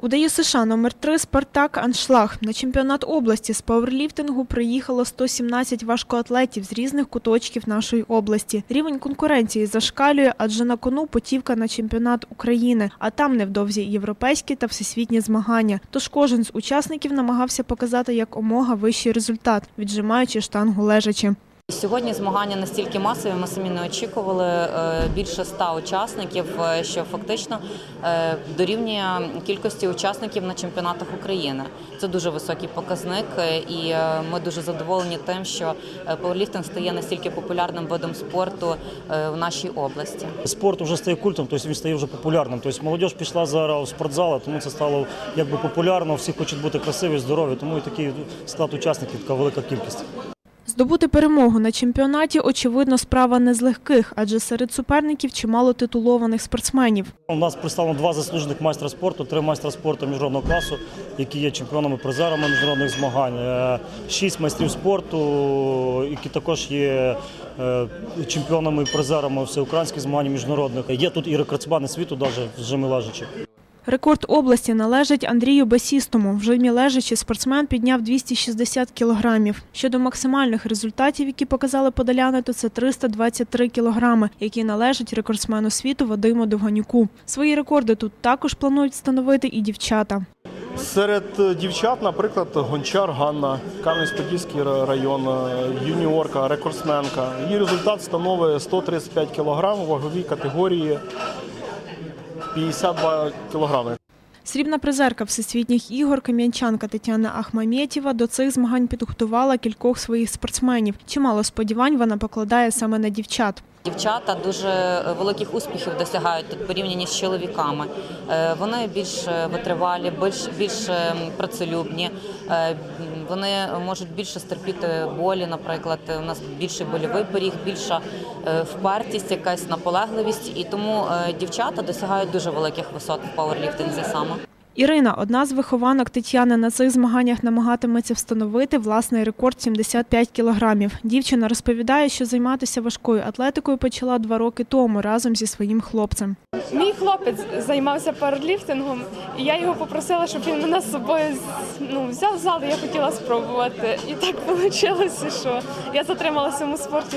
У ДЮСШ номер 3 «Спартак Аншлаг». На чемпіонат області з пауерліфтингу приїхало 117 важкоатлетів з різних куточків нашої області. Рівень конкуренції зашкалює, адже на кону путівка на чемпіонат України, а там невдовзі європейські та всесвітні змагання. Тож кожен з учасників намагався показати як омога вищий результат, віджимаючи штангу лежачи. Сьогодні змагання настільки масові, ми самі не очікували е, більше ста учасників, е, що фактично е, дорівнює кількості учасників на чемпіонатах України. Це дуже високий показник, і ми дуже задоволені тим, що пауерліфтинг стає настільки популярним видом спорту в нашій області. Спорт вже стає культом, тобто він стає вже популярним. Тобто молодь пішла зараз в спортзали, тому це стало якби популярно. Всі хочуть бути красиві, здорові, тому і такий склад учасників, така велика кількість. Здобути перемогу на чемпіонаті, очевидно, справа не з легких, адже серед суперників чимало титулованих спортсменів. У нас представлено два заслужених майстра спорту, три майстра спорту міжнародного класу, які є чемпіонами призерами міжнародних змагань, е, шість майстрів спорту, які також є е, чемпіонами і призерами всеукраїнських змагань міжнародних. Є тут і рекордсмени світу, навіть в жимі лежачі. Рекорд області належить Андрію Басістому. В жимі лежачі спортсмен підняв 260 кілограмів. Щодо максимальних результатів, які показали подоляни, то це 323 кілограми, які належать рекордсмену світу Вадиму Довганюку. Свої рекорди тут також планують встановити і дівчата. Серед е, дівчат, наприклад, Гончар Ганна, Кам'янець-Подільський район, е, юніорка, рекордсменка. Її результат становить 135 кг у ваговій категорії 52 кг. Срібна призерка всесвітніх ігор кам'янчанка Тетяна Ахмамєтєва до цих змагань підготувала кількох своїх спортсменів. Чимало сподівань вона покладає саме на дівчат. Дівчата дуже е, великих успіхів досягають тут порівняні з чоловіками. Е, Вони більш е, витривалі, більш більш е, працелюбні. Вони можуть більше стерпіти болі. Наприклад, у нас більший больовий поріг, більша е, впертість, якась наполегливість. І тому е, дівчата досягають дуже великих висот в пауерліфтинзі саме. Ірина, одна з вихованок Тетяни, на цих змаганнях намагатиметься встановити власний рекорд 75 кілограмів. Дівчина розповідає, що займатися важкою атлетикою почала два роки тому разом зі своїм хлопцем. Мій хлопець займався пауерліфтингом, і я його попросила, щоб він мене з собою ну, взяв зал, я хотіла спробувати. І так вийшло, що я затрималася цьому спорті.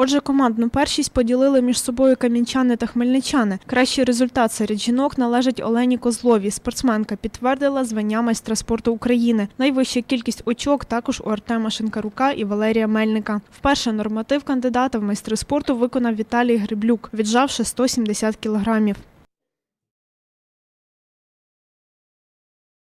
Отже, командну першість поділили між собою кам'янчани та хмельничани. Кращий результат серед жінок належить Олені Козловій. Спортсменка підтвердила звання майстра спорту України. Найвища кількість очок також у Артема Шинкарука і Валерія Мельника. Вперше норматив кандидата в майстри спорту виконав Віталій Гриблюк, віджавши 170 кілограмів.